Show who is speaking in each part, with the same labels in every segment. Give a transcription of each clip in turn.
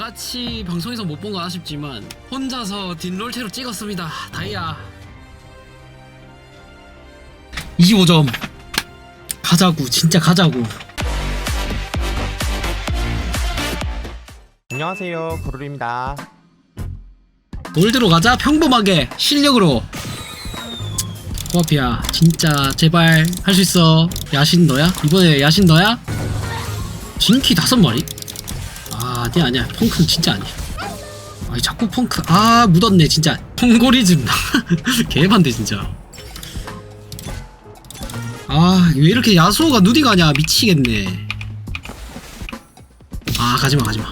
Speaker 1: 같이 방송에서 못본거 아쉽지만 혼자서 딘롤체로 찍었습니다. 다이아 25점 가자고 진짜 가자고
Speaker 2: 안녕하세요 고르입니다
Speaker 1: 골드로 가자 평범하게 실력으로 코앞이야 진짜 제발 할 수 있어 야신 너야? 이번에 야신 너야? 진키 다섯 마리? 아 아니야 아니야. 펑크는 진짜 아니야. 아니 자꾸 펑크. 아 묻었네 진짜. 펑고리즘. 개반대 진짜. 아 왜 이렇게 야수호가 누디 가 냐. 미치겠네. 아 가지마 가지마.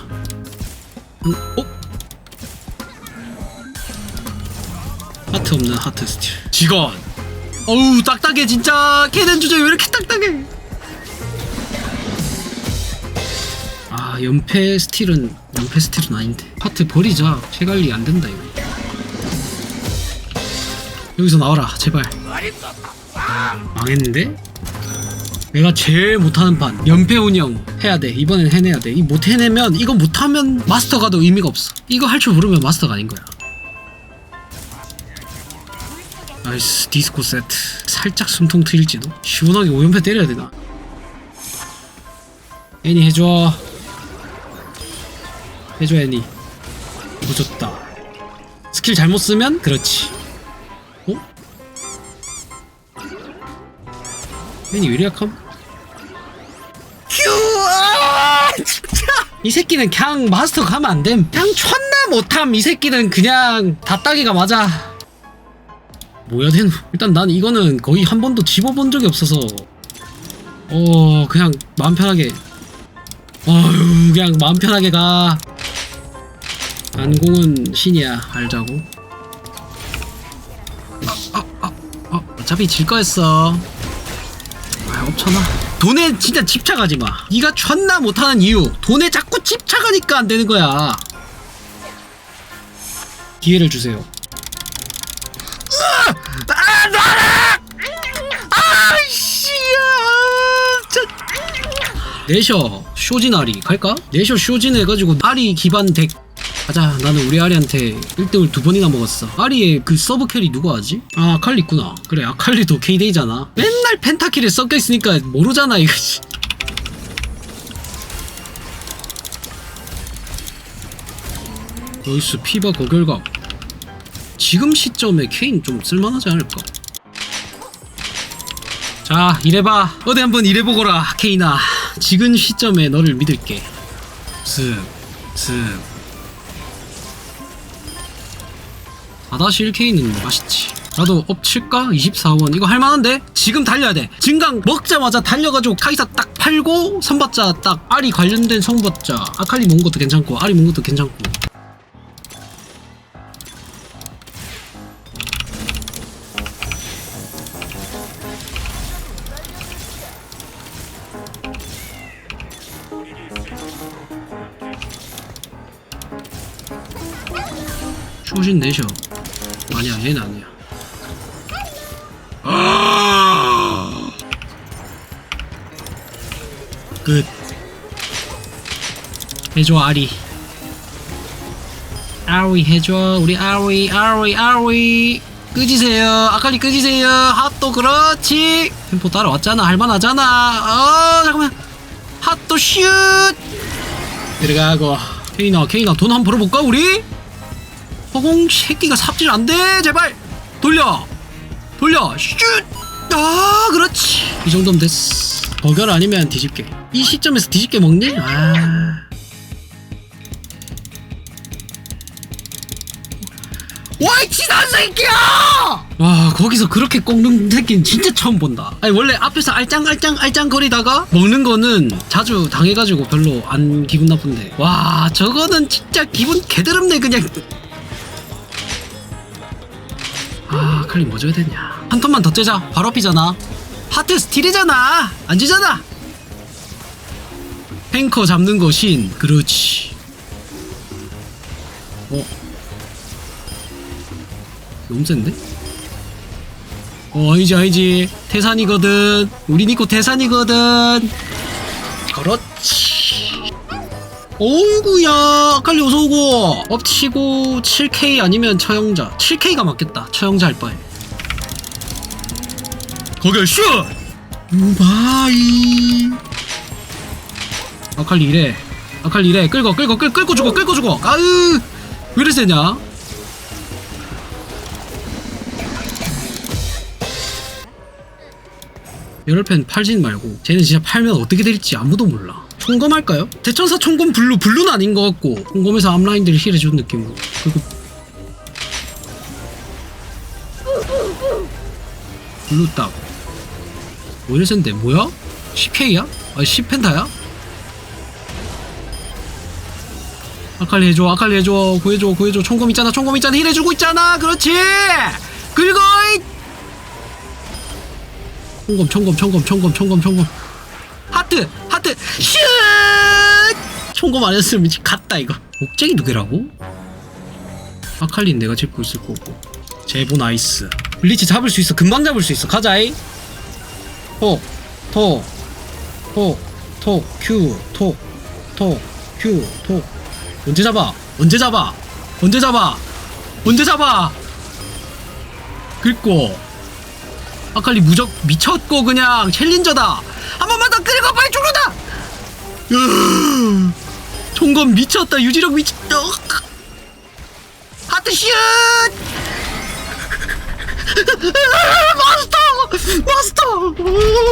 Speaker 1: 음, 어? 하트 없는 하트 스틸. 직원. 어우 딱딱해 진짜. 걔는 주제 왜 이렇게 딱딱해 아 연패 스틸은 연패 스틸은 아닌데. 하트 버리자. 체관리 안 된다 이거. 여기서 나와라 제발. 망했는데? 내가 제일 못하는 판. 연패 운영 해야 돼. 이번엔 해내야 돼이 못 해내면 이거 못하면 마스터 가 도 의미가 없어. 이거 할 줄 모르면 마스터가 아닌 거야. 나이스 디스코 세트. 살짝 숨통 트일지도? 시원하게 오연패 때려야 되나? 애니 해줘 해줘 애니 보졌다 스킬 잘못 쓰면 그렇지 어? 애니 왜 이리 약함? 휴! 아, 진짜! 이 새끼는 그냥 마스터 가면 안 됨. 그냥 존나 못함. 이 새끼는 그냥 다따기가 맞아. 뭐야 되노? 일단 난 이거는 거의 한 번도 집어본 적이 없어서 어 그냥 마음 편하게 어휴 그냥 마음 편하게 가 안공은 신이야 알자고. 아, 아, 아, 아, 어차피 질 거였어. 아 없잖아 돈에 진짜 집착하지 마. 네가 존나 못하는 이유 돈에 자꾸 집착하니까 안 되는 거야. 기회를 주세요. 아, 야, 내셔, 쇼진 아리 갈까? 내셔 쇼진 해가지고 아리 기반 덱 가자. 나는 우리 아리한테 1등을 두 번이나 먹었어. 아리의 그 서브 캐리 누가 하지? 아, 아칼리 있구나. 그래, 아칼리도 K데이잖아. 맨날 펜타킬에 섞여 있으니까 모르잖아, 이거. 씨. 나이스 피바 거결각. 지금 시점에 케인 좀 쓸만하지 않을까? 자, 이래봐. 어디 한번 이래보거라, 케인아. 지금 시점에 너를 믿을게. 슥, 슥. 4-1 케인은 맛있지. 나도 엎칠까? 24원. 이거 할만한데? 지금 달려야 돼. 증강 먹자마자 달려가지고 카이사 딱 팔고, 선받자 딱, 알이 관련된 선받자. 아칼리 모은 것도 괜찮고, 알이 모은 것도 괜찮고. 쇼신 내셔 아니야 얘는 아니야. 아! 끝. 해줘 아리. 아위 해줘 우리 아위 아위 아위 끄지세요. 아칼리 끄지세요. 핫도 그렇지. 템포 따라왔잖아. 할만하잖아. 어 잠깐만. 핫도 슛! 들어가고. 케이나 케이나 돈 한번 벌어볼까 우리? 허공 새끼가 삽질 안 돼 제발. 돌려. 돌려. 슛 아 그렇지. 이 정도면 됐어. 버결 아니면 뒤집게. 이 시점에서 뒤집게 먹니? 아. 와이 지난 새끼야! 와 거기서 그렇게 꺾는 새끼는 진짜 처음 본다. 아니 원래 앞에서 알짱알짱 알짱 거리다가 먹는 거는 자주 당해가지고 별로 안 기분 나쁜데. 와 저거는 진짜 기분 개드럽네 그냥 아 칼리 뭐 줘야 되냐? 한 턴만 더 째자. 바로 앞이잖아. 하트 스틸이잖아. 안 지잖아. 탱커 잡는 거 신. 그렇지. 어? 너무 센데? 어 아니지 아니지. 태산이거든. 우리 니코 태산이거든 어이구야. 아칼리 어서오고. 엎치고 7K 아니면 처형자. 7K가 맞겠다. 처형자 할 바에. 거기에 슛! 우바이. 아칼리 이래. 아칼리 이래. 끌고 끌고 끌, 끌고 죽어 끌고 죽어. 아으 왜 이래 세냐? 열혈팬 팔진 말고 쟤는 진짜 팔면 어떻게 될지 아무도 몰라 총검할까요? 대천사 총검 블루 블루는 아닌 것 같고 총검에서 앞라인들 을 힐해준 느낌으로. 그리고 블루 딱. 오히려 센데? 뭐야? 10K야? 아 10펜타야? 아칼리 해줘 아칼리 해줘 구해줘 구해줘. 총검 있잖아 총검 있잖아. 힐해주고 있잖아. 그렇지! 그리고 이 총검 총검 총검 총검 총검 총검. 하트 하트 슛! 총검 안 했으면 미치 갔다 이거. 목쟁이 두 개라고? 아칼리는 내가 짚고 있을 거고. 제보 나이스. 블리치 잡을 수 있어. 금방 잡을 수 있어. 가자이. 톡톡톡큐톡톡큐톡 언제 잡아? 언제 잡아? 언제 잡아? 언제 잡아? 긁고. 아칼리 무적 미쳤고 그냥 챌린저다 한 번만 더 끌고 빨리 죽는다! 으, 총검 미쳤다 유지력 미쳤다 하트 슛! 마스터! 마스터!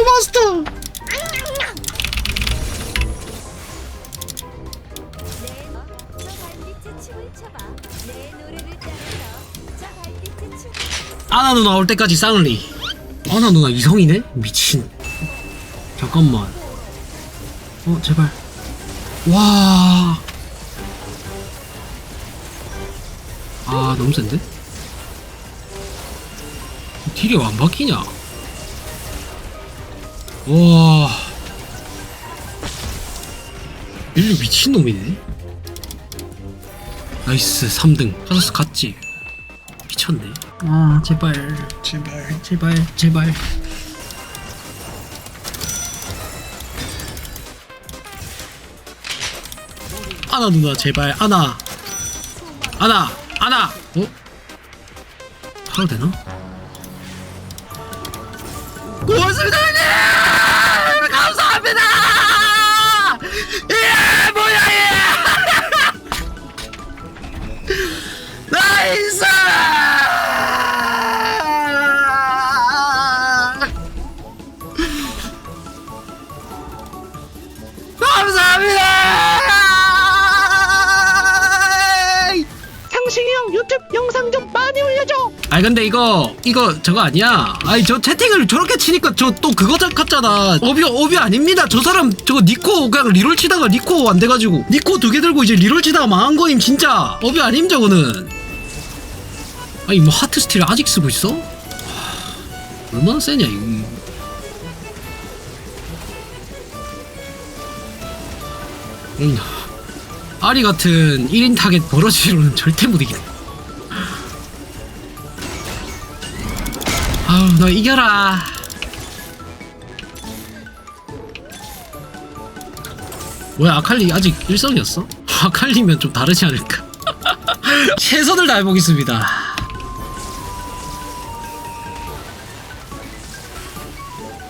Speaker 1: 마스터!
Speaker 3: 달빛의 춤.
Speaker 1: 아나 누나 올 때까지 쌍리. 아나 누나 이성이네? 미친 잠깐만 어 제발 와 아, 너무 센데? 딜이 왜 안 바뀌냐? 와. 릴류 미친놈이네? 나이스, 3등. 카사스 갔지? 미쳤네. 아, 제발, 제발, 제발, 제발. 아나 누나, 제발, 아나. 아나, 아나. 어? 하도 되나? 고맙습니다, 형님! 아니 근데 이거 이거 저거 아니야? 아니 저 채팅을 저렇게 치니까 저 또 그거 같잖아. 업이 업이 아닙니다. 저 사람 저거 니코 그냥 리롤 치다가 니코 안 돼가지고. 니코 두 개 들고 이제 리롤 치다가 망한 거임 진짜. 업이 아님 저거는? 아니 뭐 하트 스틸 아직 쓰고 있어? 하, 얼마나 세냐 이거. 음, 아리 같은 1인 타겟 버러지로는 절대 못 이기 아우 너 이겨라. 뭐야 아칼리 아직 일성이었어? 아칼리면 좀 다르지 않을까? 최선을 다해보겠습니다.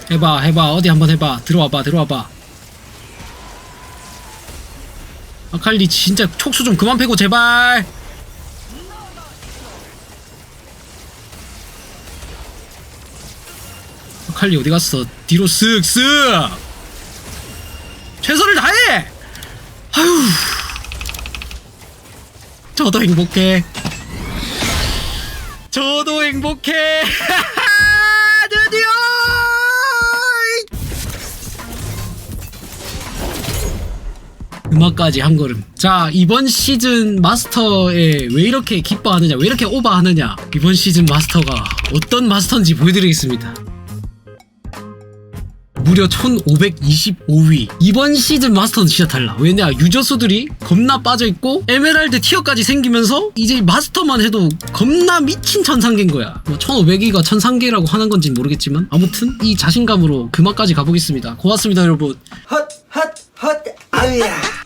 Speaker 1: 해봐 해봐. 어디 한번 해봐. 들어와봐 들어와봐. 아칼리 진짜 촉수 좀 그만 패고 제발 칼리 어디 갔어? 뒤로 쓱쓱 최선을 다해. 아휴, 저도 행복해. 저도 행복해. 드디어. 음악까지 한 걸음. 자, 이번 시즌 마스터에 왜 이렇게 기뻐하느냐, 왜 이렇게 오버하느냐. 이번 시즌 마스터가 어떤 마스터인지 보여드리겠습니다. 무려 1525위. 이번 시즌 마스터는 진짜 달라. 왜냐 유저 수들이 겁나 빠져있고 에메랄드 티어까지 생기면서 이제 마스터만 해도 겁나 미친 천상계인 거야. 뭐 1500위가 천상계라고 하는 건지 모르겠지만 아무튼 이 자신감으로 그만까지 가보겠습니다. 고맙습니다 여러분.
Speaker 4: 헛 헛 헛 아우야